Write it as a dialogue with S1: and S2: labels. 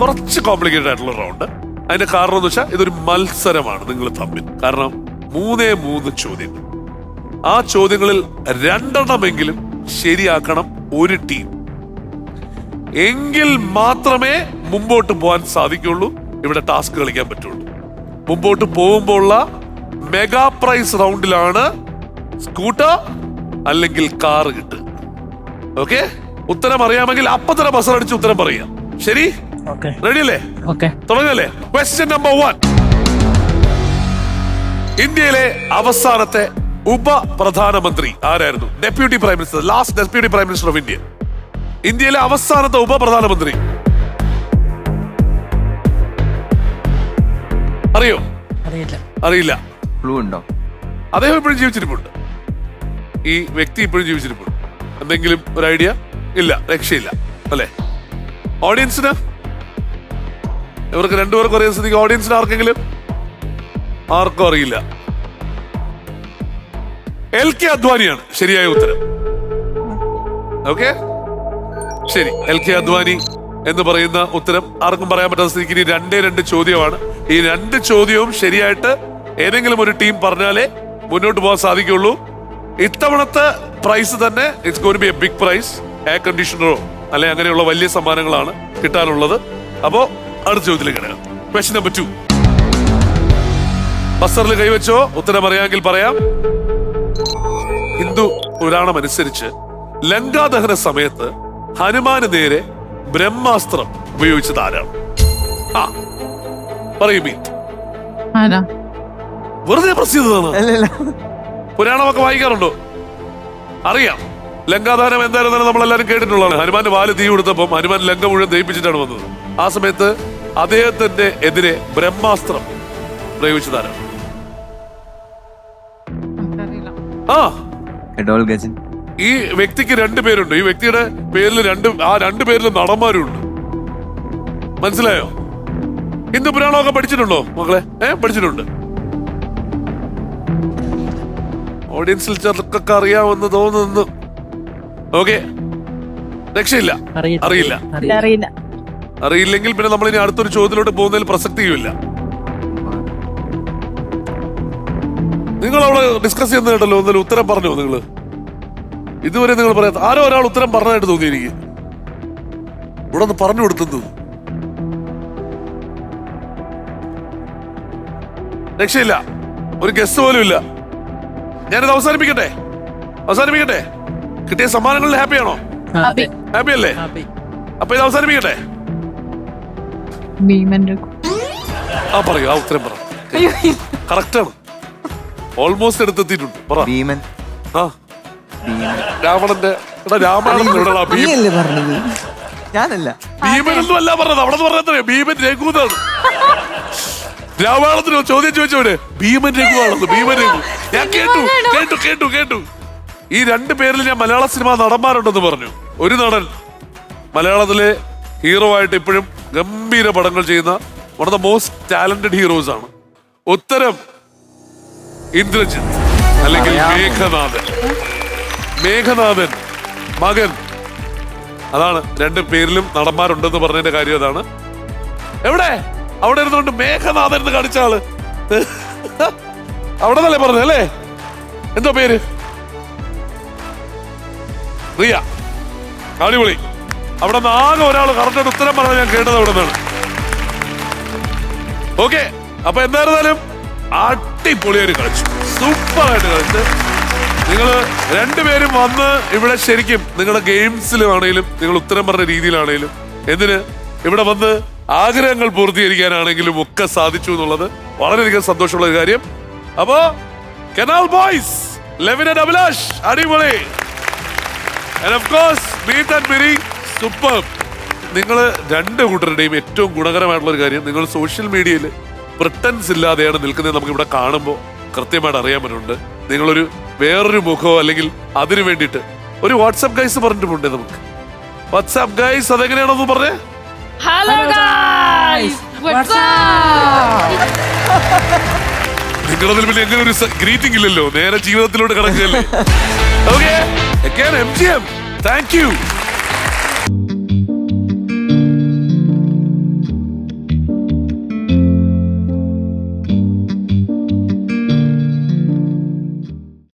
S1: കുറച്ച് കോംപ്ലിക്കേറ്റഡ് ആയിട്ടുള്ള റൗണ്ട് അതിന്റെ കാരണം എന്ന് വെച്ചാൽ ഇതൊരു മത്സരമാണ് നിങ്ങൾ തമ്മിൽ. കാരണം മൂന്നേ മൂന്ന് ചോദ്യങ്ങൾ ആ ചോദ്യങ്ങളിൽ രണ്ടെണ്ണമെങ്കിലും ശരിയാക്കണം ഒരു ടീം എങ്കിൽ മാത്രമേ മുമ്പോട്ട് പോകാൻ സാധിക്കുള്ളൂ. ഇവിടെ ടാസ്ക് കളിക്കാൻ പറ്റുള്ളൂ. മുമ്പോട്ട് പോകുമ്പോൾ ഉള്ള മെഗാ പ്രൈസ് റൗണ്ടിലാണ് സ്കൂട്ടർ അല്ലെങ്കിൽ കാർ കിട്ടുക. ഓക്കെ ഉത്തരം അറിയാമെങ്കിൽ അപ്പത്തന്നെ ബസർ അടിച്ച് ഉത്തരം പറയുക. ശരി?
S2: ഓക്കെ.
S1: റെഡി അല്ലേ?
S2: ഓക്കെ.
S1: തുടങ്ങല്ലേ? ക്വസ്റ്റ്യൻ നമ്പർ വൺ ഇന്ത്യയിലെ അവസാനത്തെ ഉപപ്രധാനമന്ത്രി ആരായിരുന്നു? Deputy prime minister last deputy prime minister of India ഇന്ത്യയിലെ അവസാനത്തെ ഉപപ്രധാനമന്ത്രി. അറിയോ?
S2: അറിയില്ല.
S1: അറിയില്ല.
S3: ക്ലൂ ഉണ്ടോ?
S1: അദ്ദേഹം ഇപ്പോഴും ജീവിച്ചിരിപ്പുണ്ട്. ഈ വ്യക്തി ഇപ്പോഴും ജീവിച്ചിരിപ്പുണ്ട്. എന്തെങ്കിലും ഒരു ഐഡിയ ഇല്ല രക്ഷയില്ല. അല്ലേ? ഓഡിയൻസിന് ഇവർക്ക് രണ്ടുപേർക്കും അറിയാൻ സ്ഥിതിക്ക് ഓഡിയൻസിന് ആർക്കെങ്കിലും? ആർക്കും അറിയില്ല. എൽ കെ അദ്വാനിയാണ്. ശരിയായ ഉത്തരം. ഓക്കെ ശരി. എൽ കെ അദ്വാനി എന്ന് പറയുന്ന ഉത്തരം ആർക്കും പറയാൻ പറ്റാത്ത സ്ഥിതിക്ക് ഇനി രണ്ടേ രണ്ട് ചോദ്യമാണ്. ഈ രണ്ട് ചോദ്യവും ശരിയായിട്ട് ഏതെങ്കിലും ഒരു ടീം പറഞ്ഞാലേ മുന്നോട്ട് പോകാൻ സാധിക്കുള്ളൂ. ഇത്തവണത്തെ പ്രൈസ് തന്നെ it's gonna be a big prize air കണ്ടീഷണറോ അല്ലെ? അങ്ങനെയുള്ള വലിയ സമ്മാനങ്ങളാണ് കിട്ടാനുള്ളത്. അപ്പോ അടുത്ത ചോദ്യത്തിലേക്ക് കിടക്കാം. ക്വസ്റ്റ്യൻ നമ്പർ ടു ബസറിൽ കൈവച്ചോ? ഉത്തരം അറിയാമെങ്കിൽ പറയാം. ഹിന്ദു പുരാണം അനുസരിച്ച് ലങ്കാദഹന സമയത്ത് ഹനുമാന് നേരെ ബ്രഹ്മാസ്ത്രം ഉപയോഗിച്ചത് ആരാണ് ആ പറയൂ വെറുതെ പ്രസ് ചെയ്തതാണ് പുരാണമൊക്കെ വായിക്കാറുണ്ടോ? അറിയാം. ലങ്കാദാനം എന്തായിരുന്നാലും നമ്മളെല്ലാരും കേട്ടിട്ടുള്ളതാണ്. ഹനുമാന്റെ വാൽ തീ കൊടുത്തപ്പം ഹനുമാൻ ലങ്ക മുഴുവൻ ദഹിപ്പിച്ചിട്ടാണ് വന്നത്. ആ സമയത്ത് അദ്ദേഹത്തിന്റെ എതിരെ ബ്രഹ്മാസ്ത്രം പ്രയോഗിച്ചതാരാണ് ആ. ഈ വ്യക്തിക്ക് രണ്ട് പേരുണ്ട്. ഈ വ്യക്തിയുടെ പേരിൽ രണ്ട് ആ രണ്ട് പേരിൽ നടന്മാരുണ്ട്. മനസ്സിലായോ? ഹിന്ദു പുരാണമൊക്കെ പഠിച്ചിട്ടുണ്ടോ മക്കളെ? ഏ പഠിച്ചിട്ടുണ്ട്. ഓഡിയൻസിൽ ചെറുക്കൊക്കെ അറിയാമെന്ന് തോന്നുന്നു. ഓക്കെ. രക്ഷയില്ല.
S2: അറിയില്ല.
S1: അറിയില്ല.
S4: അറിയില്ല.
S1: അറിയില്ലെങ്കിൽ പിന്നെ നമ്മൾ ഇനി അടുത്തൊരു ചോദ്യത്തിലോട്ട് പോകുന്നതിൽ പ്രസക്തിയുമില്ല. നിങ്ങൾ അവിടെ ഡിസ്കസ് ചെയ്യുന്ന കേട്ടല്ലോ എന്നാലും ഉത്തരം പറഞ്ഞോ നിങ്ങൾ ഇതുവരെ നിങ്ങൾ പറയാത്ത ആരോ ഒരാൾ ഉത്തരം പറഞ്ഞതായിട്ട് തോന്നി എനിക്ക്. ഇവിടെ ഒന്ന് പറഞ്ഞു കൊടുത്തത്. രക്ഷയില്ല. ഒരു ഗസ്റ്റ് പോലും ഇല്ല. ഞാനിത് അവസാനിപ്പിക്കട്ടെ? അവസാനിപ്പിക്കട്ടെ? കിട്ടിയ സമ്മാനങ്ങളിൽ ഹാപ്പിയാണോ ഹാപ്പി അല്ലേ? അപ്പൊ ഇത് അവസാനിപ്പിക്കട്ടെ?
S4: ഭീമന്റെ
S1: ആ പറയൂ ആ ഉത്തരം പറ. കറക്റ്റ് ആണ് ഓൾമോസ്റ്റ് എടുത്തെത്തിയിട്ടുണ്ട്. പറ.
S3: ഭീമൻ.
S1: ആ.
S3: ഭീമൻ.
S1: രാവണന്റെ എടാ രാമായണം എവിടെടാ? ഭീമൻ.
S3: നീയല്ലേ പറഞ്ഞത്? ഞാനല്ല.
S1: ഭീമനൊന്നും അല്ല പറഞ്ഞത്. അവിടെ പറഞ്ഞത് ഭീമൻ രാമായണത്തിന് ചോദ്യം ചോദിച്ചവര് ഭീമൻ രഘുവാണെന്ന് ഭീമൻ രഘു ഞാൻ കേട്ടു കേട്ടു കേട്ടു കേട്ടു. ഈ രണ്ട് പേരിൽ ഞാൻ മലയാള സിനിമ നടന്മാരുണ്ടെന്ന് പറഞ്ഞു. ഒരു നടൻ മലയാളത്തിലെ ഹീറോ ആയിട്ട് ഇപ്പോഴും ഗംഭീര പടങ്ങൾ ചെയ്യുന്ന one of the most talented heroes ആണ്. ഉത്തരം ഇന്ദ്രജിത്ത് അല്ലെങ്കിൽ മേഘനാഥൻ. മേഘനാഥൻ മകൻ. അതാണ് രണ്ട് പേരിലും നടന്മാരുണ്ടെന്ന് പറഞ്ഞതിന്റെ കാര്യം അതാണ്. എവിടെ? അവിടെ ഇരുന്നുകൊണ്ട് മേഘനാഥൻ എന്ന് കാണിച്ച ആൾ. അവിടെ പറഞ്ഞത് അല്ലേ? എന്തോ പേര്? റിയ. അടിപൊളി. അവിടെ നിന്ന് ആകെ ഒരാൾ കറക്റ്റ് ഉത്തരം പറഞ്ഞ ഞാൻ കേട്ടത് അവിടെ നിന്നാണ്. ഓക്കെ അപ്പൊ എന്തായിരുന്നാലും അടിപൊളിയായിട്ട് കളിച്ചു. സൂപ്പറായിട്ട് കളിച്ചു. നിങ്ങൾ രണ്ടുപേരും വന്ന് ഇവിടെ ശരിക്കും നിങ്ങളുടെ ഗെയിംസിലാണേലും നിങ്ങൾ ഉത്തരം പറഞ്ഞ രീതിയിലാണേലും എന്തിന്? ഇവിടെ വന്ന് ആഗ്രഹങ്ങൾ പൂർത്തീകരിക്കാനാണെങ്കിലും ഒക്കെ സാധിച്ചു എന്നുള്ളത് വളരെയധികം സന്തോഷമുള്ള ഒരു കാര്യം. അപ്പോ കനാൽ ബോയ്സ് ലെവിൻ അഭിലാഷ് അടിപൊളി. And of course, meet and Miri, superb. നിങ്ങൾ രണ്ട് കൂട്ടരുടെയും ഏറ്റവും ഗുണകരമായിട്ടുള്ള ഒരു കാര്യം നിങ്ങൾ സോഷ്യൽ മീഡിയയിൽ പ്രിട്ടൻസ് ഇല്ലാതെയാണ് നിൽക്കുന്നത് നമുക്ക് ഇവിടെ കാണുമ്പോൾ കൃത്യമായിട്ട് അറിയാൻ പറ്റുന്നുണ്ട്. നിങ്ങളൊരു വേറൊരു മുഖമോ അല്ലെങ്കിൽ അതിനു വേണ്ടിയിട്ട് ഒരു വാട്സാപ്പ് ഗൈസ് പറഞ്ഞിട്ടുണ്ട് നമുക്ക്. വാട്സാപ്പ് ഗൈസ് അതെങ്ങനെയാണെന്ന് പറഞ്ഞേ?
S4: ഹലോ
S1: നിങ്ങളതിൽ പിന്നെ എങ്ങനെ ഒരു ഗ്രീറ്റിംഗ് ഇല്ലല്ലോ? നേരെ ജീവിതത്തിലോട്ട് കിടക്കുകയല്ലേ? Okay M G M thank you